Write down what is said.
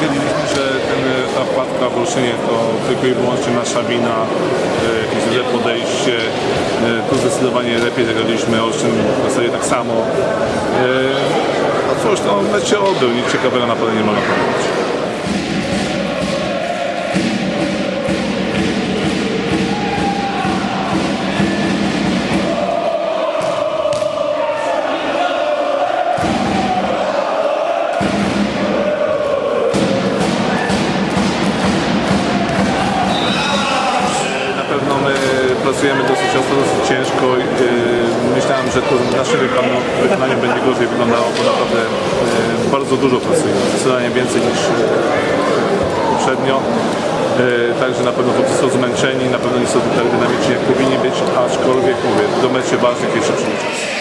stwierdziliśmy, że ten, ta wpadka w Olszynie to tylko i wyłącznie nasza wina, e, jakieś złe podejście. E, Tu zdecydowanie lepiej zagraliśmy, Olsztyn w zasadzie tak samo. E, A cóż, no mecz się odbył, nic ciekawego naprawdę nie można powiedzieć. pracujemy dosyć ostro, dosyć ciężko. Y, myślałem, że to nasze wykonanie będzie gorzej wyglądało, bo naprawdę y, bardzo dużo pracujemy, zdecydowanie więcej niż y, poprzednio. Także na pewno chłopcy są zmęczeni, na pewno nie są tak dynamiczni jak powinni być, aczkolwiek mówię, do mecie ważnych jeszcze przyjdzie.